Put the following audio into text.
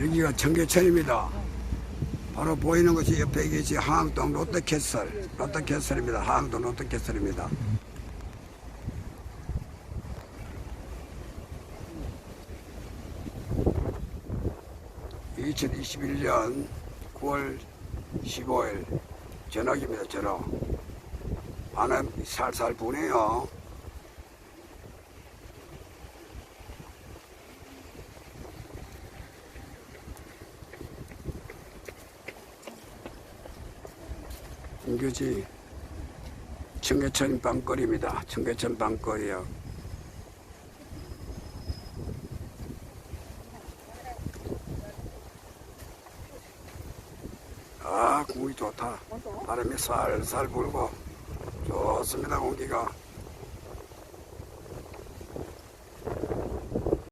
여기가 청계천입니다. 바로 보이는 것이 옆에 이것이 항암동 롯데캐슬, 롯데캐슬입니다. 항암동 롯데캐슬입니다. (2021년 9월 15일) 저녁입니다 저녁 바람 살살 부네요 이것이 청계천 빵거리입니다. 청계천 빵거리요. 아, 공기 좋다. 바람이 살살 불고 좋습니다, 공기가.